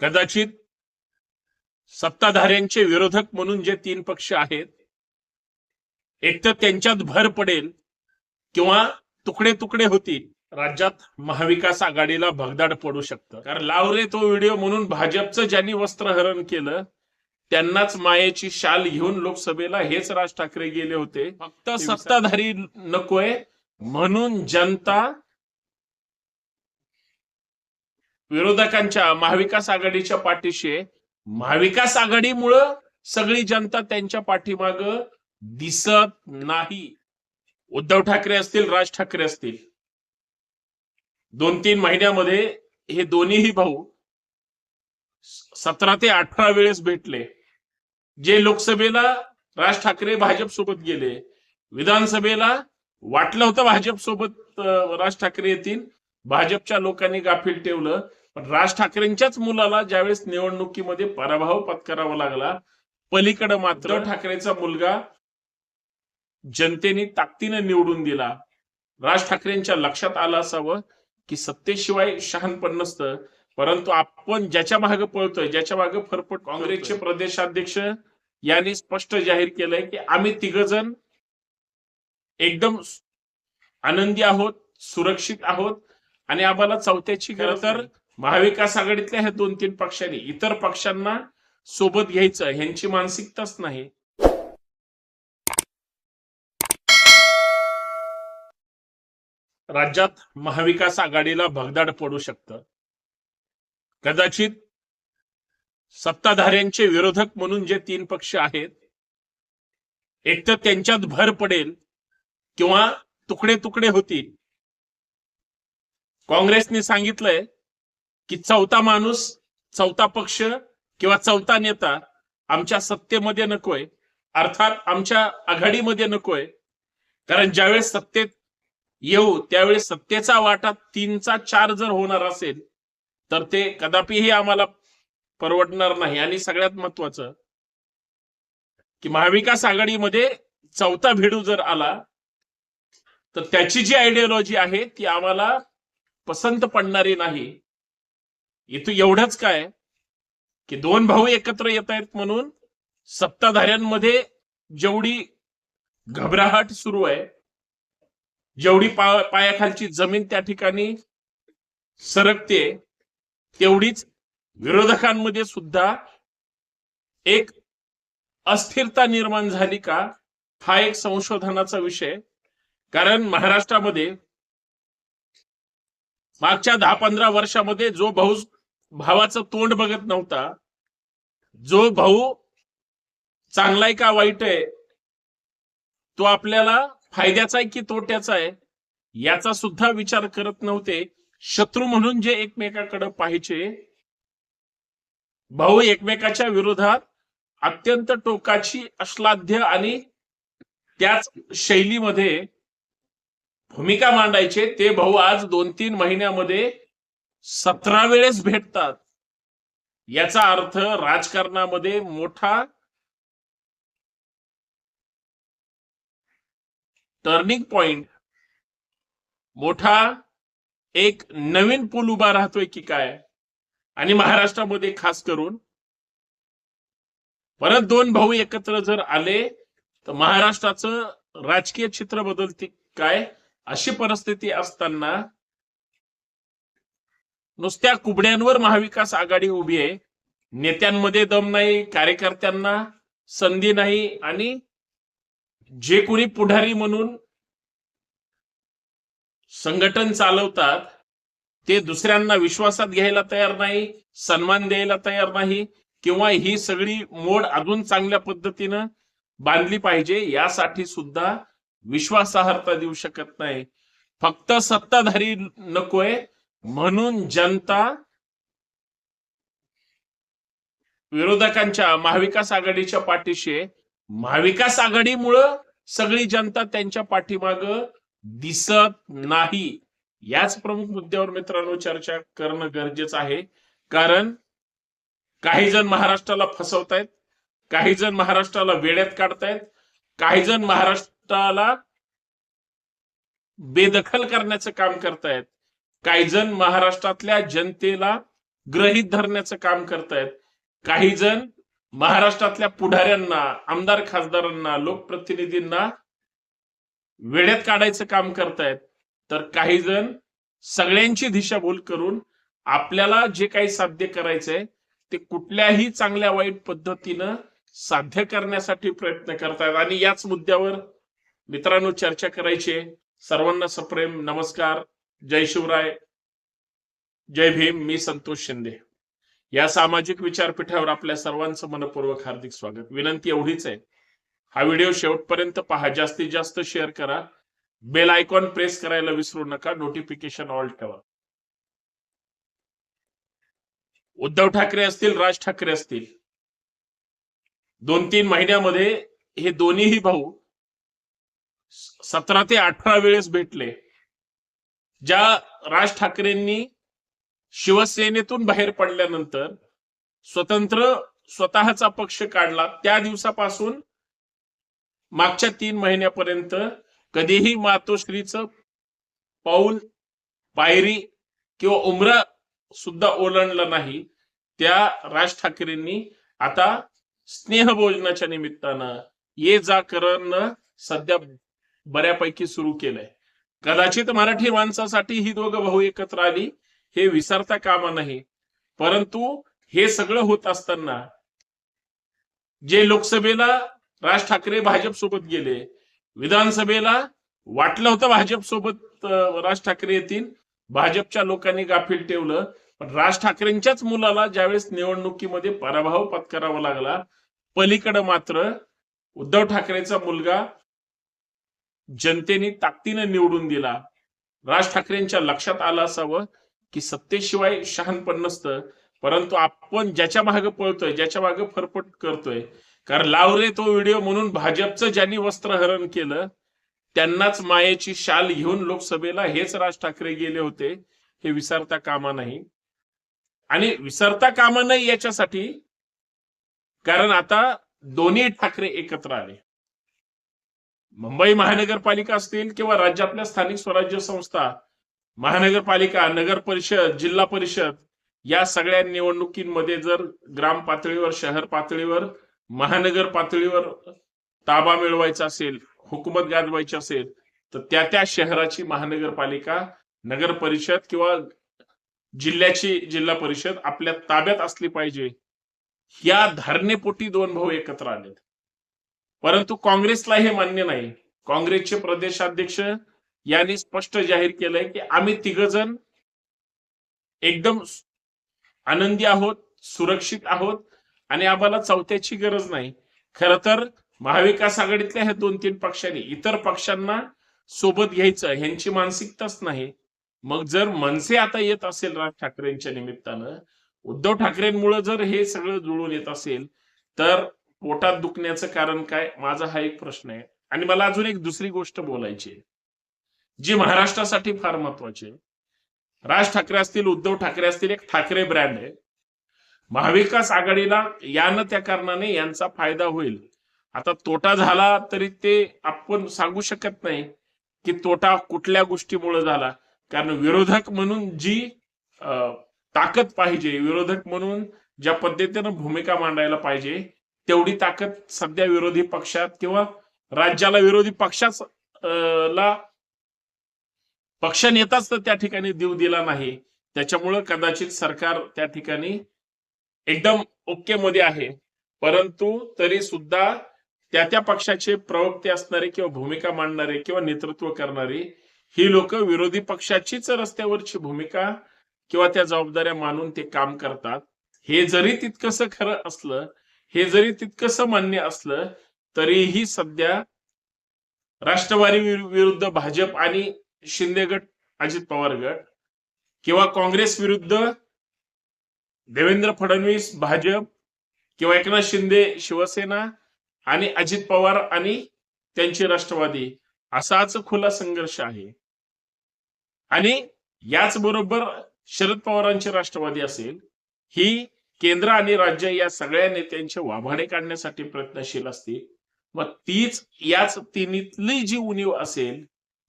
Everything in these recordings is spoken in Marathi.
कदाचित सत्ताधाऱ्यांचे विरोधक म्हणून जे तीन पक्ष आहेत एक तर त्यांच्यात भर पडेल किंवा तुकडे तुकडे होतील राज्यात महाविकास आघाडीला भगदाड पडू शकतं. कारण लावरे तो व्हिडिओ म्हणून भाजपचं ज्यांनी वस्त्रहरण केलं त्यांनाच मायेची शाल घेऊन लोकसभेला हेच राज ठाकरे गेले होते. फक्त सत्ताधारी नकोय म्हणून जनता विरोधकांच्या महाविकास आघाडीच्या पाठीशी महाविकास आघाडीमुळं सगळी जनता त्यांच्या पाठीमाग दिसत नाही. उद्धव ठाकरे असतील राज ठाकरे असतील. दोन तीन महिन्यामध्ये हे दोन्हीही भाऊ सतरा ते अठरा वेळेस भेटले. जे लोकसभेला राज ठाकरे भाजप सोबत गेले विधानसभेला वाटलं होतं भाजप सोबत राज ठाकरे येतील. भाजपच्या लोकांनी गाफील ठेवलं. पण राज ठाकरेंच्याच मुलाला ज्यावेळेस निवडणुकीमध्ये पराभव पत्करावा लागला पलीकडे मात्र ठाकरेचा मुलगा जनतेने ताकदीने निवडून दिला. राज ठाकरेंच्या लक्षात आलं असावं की सत्तेशिवाय शहाणपण नसतं. परंतु आपण ज्याच्या मागे पळतोय ज्याच्या मागे फरफट काँग्रेसचे प्रदेशाध्यक्ष यांनी स्पष्ट जाहीर केलंय की आम्ही तिघ जण एकदम आनंदी आहोत सुरक्षित आहोत आणि आम्हाला चौथ्याची खरं तर महाविकास आघाडीतल्या ह्या दोन तीन पक्षांनी इतर पक्षांना सोबत घ्यायचं ह्यांची मानसिकताच नाही. राज्यात महाविकास आघाडीला भगदाड पडू शकतं. कदाचित सत्ताधाऱ्यांचे विरोधक म्हणून जे तीन पक्ष आहेत एक तर त्यांच्यात भर पडेल किंवा तुकडे तुकडे होतील. काँग्रेसने सांगितलंय की चौथा माणूस चौथा पक्ष किंवा चौथा नेता आमच्या सत्तेमध्ये नकोय. अर्थात आमच्या आघाडीमध्ये नकोय. कारण ज्यावेळेस सत्तेत येऊ त्यावेळेस सत्तेचा वाटा तीनचा चार जर होणार असेल तर ते कदापिही आम्हाला परवडणार नाही. आणि सगळ्यात महत्वाचं की महाविकास आघाडीमध्ये चौथा भिडू जर आला तर त्याची जी आयडियोलॉजी आहे ती आम्हाला पसंत पडणारी नाही. इथं एवढंच काय की दोन भाऊ एकत्र येत आहेत म्हणून सत्ताधाऱ्यांमध्ये जेवढी घबराहट सुरू आहे जेवढी पा पायाखालची जमीन त्या ठिकाणी सरकते तेवढीच विरोधकांमध्ये सुद्धा एक अस्थिरता निर्माण झाली का हा एक संशोधनाचा विषय कारण महाराष्ट्रामध्ये मागच्या दहा पंधरा वर्षामध्ये जो भाऊ भावाचं तोंड बघत नव्हता. जो भाऊ चांगला आहे का वाईट आहे तो आपल्याला फायद्याचा आहे की तोट्याचा आहे याचा सुद्धा विचार करत नव्हते. शत्रू म्हणून जे एकमेकाकडे पाहिजे भाऊ एकमेकाच्या विरोधात अत्यंत टोकाची अश्लाध्य आणि त्याच शैलीमध्ये भूमिका मांडायचे. ते भाऊ आज दोन तीन महिन्यामध्ये सतरा वेळेस भेटतात. याचा अर्थ राजकारणामध्ये मोठा टर्निंग पॉइंट मोठा एक नवीन पूल उभा राहतोय की काय? आणि महाराष्ट्रामध्ये खास करून परत दोन भाऊ एकत्र जर आले तर महाराष्ट्राचं राजकीय चित्र बदलते काय? अशी परिस्थिती असताना नुसत्या कुबड्यांवर महाविकास आघाडी उभी आहे. नेत्यांमध्ये दम नाही कार्यकर्त्यांना संधी नाही आणि जे कोणी पुढारी म्हणून संघटन चालवतात ते दुसऱ्यांना विश्वासात घ्यायला तयार नाही सन्मान द्यायला तयार नाही किंवा ही सगळी मोड अजून चांगल्या पद्धतीनं बांधली पाहिजे यासाठी सुद्धा विश्वासार्हता देऊ शकत नाही. फक्त सत्ताधारी नकोय म्हणून जनता विरोधकांच्या महाविकास आघाडीच्या पाठीशी महाविकास आघाडीमुळं सगळी जनता त्यांच्या पाठीमाग दिसत नाही. याच प्रमुख मुद्द्यावर मित्रांनो चर्चा करणं गरजेचं आहे. कारण काही जण महाराष्ट्राला फसवतायत काही जण महाराष्ट्राला वेड्यात काढतायत काही जण महाराष्ट्राला बेदखल करण्याचं काम करतायत. काही जण महाराष्ट्रातल्या जनतेला ग्रहित धरण्याचं काम करतायत. काही जण महाराष्ट्रातल्या पुढाऱ्यांना आमदार खासदारांना लोकप्रतिनिधींना वेळेत काढायचं काम करतायत. तर काही जण सगळ्यांची दिशाभूल करून आपल्याला जे काही साध्य करायचंय ते कुठल्याही चांगल्या वाईट पद्धतीनं साध्य करण्यासाठी प्रयत्न करतायत. आणि याच मुद्द्यावर मित्रांनो चर्चा करायची सर्वांना सप्रेम नमस्कार. जय शिवराय जय भीम मी संतोष शिंदे. या सामाजिक विचारपीठावर आपल्या सर्वांचं मनपूर्वक हार्दिक स्वागत. विनंती एवढीच आहे हा व्हिडिओ शेवटपर्यंत पहा. जास्तीत जास्त शेअर करा. बेल आयकॉन प्रेस करायला विसरू नका. नोटिफिकेशन ऑल ठेवा. उद्धव ठाकरे असतील राज ठाकरे असतील दोन तीन महिन्यामध्ये हे दोन्हीही भाऊ सतरा ते अठरा वेळेस भेटले. ज्या राज ठाकरेंनी शिवसेनेतून बाहेर पडल्यानंतर स्वतंत्र स्वतःचा पक्ष काढला त्या दिवसापासून मागच्या तीन महिन्यापर्यंत कधीही मातोश्रीचं पाऊल पायरी किंवा उमरा सुद्धा ओलांडला नाही. त्या राज ठाकरेंनी आता स्नेहभोजनाच्या निमित्तानं ये जा करणं सध्या बऱ्यापैकी सुरू केलंय. कदाचित मराठी माणसासाठी ही दोघं भाऊ एकत्र आली हे विसरता कामा नाही परंतु हे सगळं होत असताना जे लोकसभेला राज ठाकरे भाजप सोबत गेले विधानसभेला वाटलं होतं भाजप सोबत राज ठाकरे येतील भाजपच्या लोकांनी गाफील ठेवलं पण राज ठाकरेंच्याच मुलाला ज्यावेळेस निवडणुकीमध्ये पराभव पत्करावा लागला पलीकडे मात्र उद्धव ठाकरेचा मुलगा जनतेने ताकदीने निवडून दिला. राज ठाकरेंच्या लक्षात आलं असावं की सत्तेशिवाय शहाणपण नसतं. परंतु आपण ज्याच्या मागे पळतोय ज्याच्या मागे फरफट करतोय कारण लावरे तो व्हिडिओ म्हणून भाजपचं ज्यांनी वस्त्रहरण केलं त्यांनाच मायेची शाल घेऊन लोकसभेला हेच राज ठाकरे गेले होते. हे विसरता कामा नाही. आणि विसरता कामा नाही याच्यासाठी कारण आता दोन्ही ठाकरे एकत्र आले. मुंबई महानगरपालिका असतील किंवा राज्यातल्या स्थानिक स्वराज्य संस्था महानगरपालिका नगर परिषद जिल्हा परिषद या सगळ्या निवडणुकीमध्ये जर ग्राम पातळीवर शहर पातळीवर महानगर पातळीवर ताबा मिळवायचा असेल हुकूमत गाजवायची असेल तर त्या त्या शहराची महानगरपालिका नगर परिषद किंवा जिल्ह्याची जिल्हा परिषद आपल्या ताब्यात असली पाहिजे. या धारणेपोटी दोन भाऊ एकत्र आलेत. परंतु काँग्रेसला हे मान्य नाही. काँग्रेसचे प्रदेशाध्यक्ष यांनी स्पष्ट जाहीर केलंय की आम्ही तिघ जण एकदम आनंदी आहोत सुरक्षित आहोत आणि आम्हाला चौथ्याची गरज नाही. खर तर महाविकास आघाडीतल्या ह्या दोन तीन पक्षांनी इतर पक्षांना सोबत घ्यायचं ह्यांची मानसिकताच नाही. मग जर मनसे आता येत असेल राज ठाकरेंच्या निमित्तानं उद्धव ठाकरेंमुळे जर हे सगळं जुळून येत असेल तर पोटात दुखण्याचं कारण काय? माझा हा एक प्रश्न आहे. आणि मला अजून एक दुसरी गोष्ट बोलायची आहे जी महाराष्ट्रासाठी फार महत्वाची आहे. राज ठाकरे असतील उद्धव ठाकरे असतील एक ठाकरे ब्रँड आहे. महाविकास आघाडीला यानं त्या कारणाने यांचा फायदा होईल. आता तोटा झाला तरी ते आपण सांगू शकत नाही की तोटा कुठल्या गोष्टीमुळे झाला. कारण विरोधक म्हणून जी ताकद पाहिजे विरोधक म्हणून ज्या पद्धतीनं भूमिका मांडायला पाहिजे तेवढी ताकद सध्या विरोधी पक्षात किंवा राज्याला विरोधी पक्षाच ला पक्ष नेताच तर त्या ठिकाणी देऊ दिला नाही. त्याच्यामुळं कदाचित सरकार त्या ठिकाणी एकदम ओके मध्ये आहे. परंतु तरी सुद्धा त्या त्या पक्षाचे प्रवक्ते असणारे किंवा भूमिका मांडणारे किंवा नेतृत्व करणारे ही लोक विरोधी पक्षाचीच रस्त्यावरची भूमिका किंवा त्या जबाबदाऱ्या मानून ते काम करतात. हे जरी तितकंसं खरं असलं हे जरी तितकस मान्य असलं तरीही सध्या राष्ट्रवादी विरुद्ध भाजप आणि शिंदे गट अजित पवार गट किंवा काँग्रेस विरुद्ध देवेंद्र फडणवीस भाजप किंवा एकनाथ शिंदे शिवसेना आणि अजित पवार आणि त्यांचे राष्ट्रवादी असाच खुला संघर्ष आहे. आणि याच बरोबर शरद पवारांची राष्ट्रवादी असेल ही केंद्र आणि राज्य या सगळ्या नेत्यांचे वाभाडे काढण्यासाठी प्रयत्नशील असतील. मग तीच याच तिन्हीतली जी उणीव असेल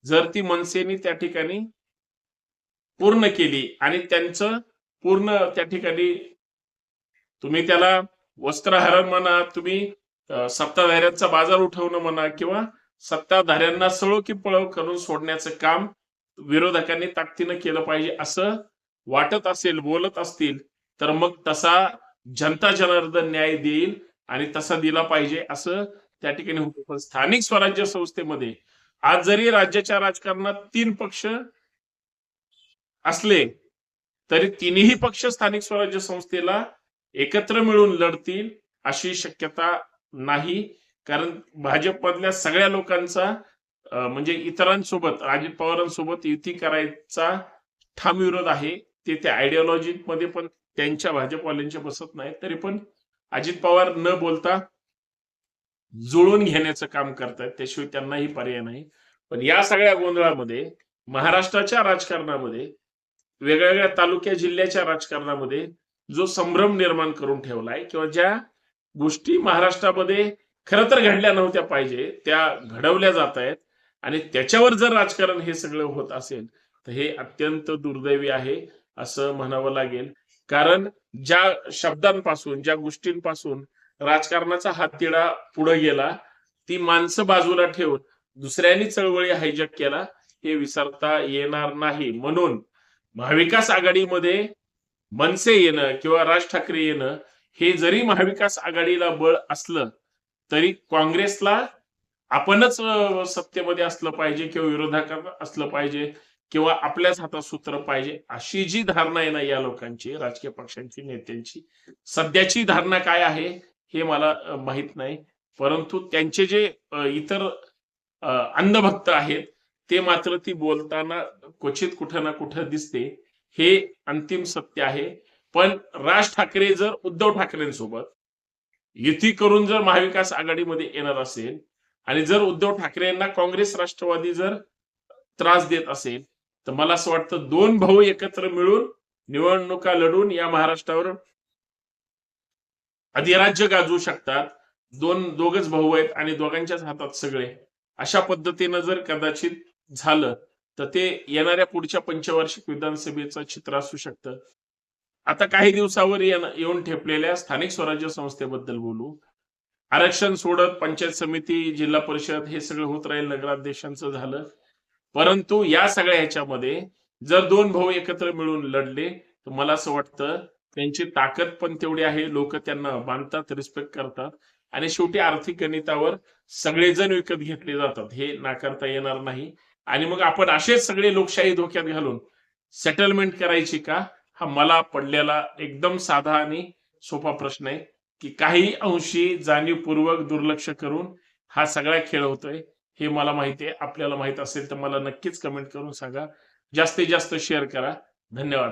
जर ती मनसेनी त्या ठिकाणी पूर्ण केली आणि त्यांचं पूर्ण त्या ठिकाणी तुम्ही त्याला वस्त्रहरण म्हणा तुम्ही सत्ताधाऱ्यांचा बाजार उठवणं म्हणा किंवा सत्ताधाऱ्यांना सळो की पळव करून सोडण्याचं काम विरोधकांनी ताकदीनं केलं पाहिजे असं वाटत असेल बोलत असतील तर मग तसा जनता जनार्दन न्याय देईल आणि तसा दिला पाहिजे असं त्या ठिकाणी होतं. पण स्थानिक स्वराज्य संस्थेमध्ये आज जरी राज्याच्या राजकारणात तीन पक्ष असले तरी तिन्ही पक्ष स्थानिक स्वराज्य संस्थेला एकत्र मिळून लढतील अशी शक्यता नाही. कारण भाजपमधल्या सगळ्या लोकांचा म्हणजे इतरांसोबत अजित पवारांसोबत युती करायचा ठाम विरोध आहे. ते त्या आयडिओलॉजी मध्ये पण त्यांच्या भाजपवाल्यांच्या बसत नाही तरी पण अजित पवार न बोलता जुळून घेण्याचं काम करतायत. त्याशिवाय त्यांनाही पर्याय नाही. पण या सगळ्या गोंधळामध्ये महाराष्ट्राच्या राजकारणामध्ये वेगवेगळ्या तालुक्या जिल्ह्याच्या राजकारणामध्ये जो संभ्रम निर्माण करून ठेवलाय किंवा ज्या गोष्टी महाराष्ट्रामध्ये खरं तर घडल्या नव्हत्या पाहिजे त्या घडवल्या जात आहेत आणि त्याच्यावर जर राजकारण हे सगळं होत असेल तर हे अत्यंत दुर्दैवी आहे असं म्हणावं लागेल. कारण ज्या शब्दांपासून ज्या गोष्टींपासून राजकारणाचा हाततिडा पुढे गेला ती माणसं बाजूला ठेवून दुसऱ्यांनी चळवळी हायजॅक केला हे विसरता येणार नाही. म्हणून महाविकास आघाडीमध्ये मनसे येणं किंवा राज ठाकरे येणं हे जरी महाविकास आघाडीला बळ असलं तरी काँग्रेसला आपणच सत्तेमध्ये असलं पाहिजे किंवा विरोधात असलं पाहिजे. किंवा आपल्याच हातात सूत्र पाहिजे अशी जी धारणा आहे ना या लोकांची राजकीय पक्षांची नेत्यांची सध्याची धारणा काय आहे हे मला माहीत नाही. परंतु त्यांचे जे इतर अंधभक्त आहेत ते मात्र ती बोलताना क्वचित कुठं ना कुठं दिसते. हे अंतिम सत्य आहे. पण राज ठाकरे जर उद्धव ठाकरेंसोबत युती करून जर महाविकास आघाडीमध्ये येणार असेल आणि जर उद्धव ठाकरेंना काँग्रेस राष्ट्रवादी जर त्रास देत असेल तर मला असं वाटतं दोन भाऊ एकत्र मिळून निवडणुका लढून या महाराष्ट्रावर अधिराज्य गाजवू शकतात. दोन दोघच भाऊ आहेत आणि दोघांच्याच हातात सगळे. अशा पद्धतीनं जर कदाचित झालं तर ते येणाऱ्या पुढच्या पंचवार्षिक विधानसभेचं चित्र असू शकतं. आता काही दिवसावर येऊन ठेपलेल्या स्थानिक स्वराज्य संस्थेबद्दल बोलू. आरक्षण सोडत पंचायत समिती जिल्हा परिषद हे सगळं होत राहील नगराध्यक्षांचं झालं. परंतु या सगळ्या ह्याच्यामध्ये जर दोन भाऊ एकत्र मिळून लढले तर मला असं वाटतं त्यांची ताकद पण तेवढी आहे. लोक त्यांना मानतात रिस्पेक्ट करतात. आणि शेवटी आर्थिक गणितावर सगळेजण विकत घेतले जातात. हे नाकारता येणार नाही. आणि मग आपण असेच सगळे लोकशाही धोक्यात घालून सेटलमेंट करायची का? हा मला पडलेला एकदम साधा आणि सोपा प्रश्न आहे की काही अंशी जाणीवपूर्वक दुर्लक्ष करून हा सगळा खेळ होतोय. हे मला माहिती आहे आपल्याला माहीत असेल तर मला नक्कीच कमेंट करून सांगा. जास्तीत जास्त शेअर करा. धन्यवाद.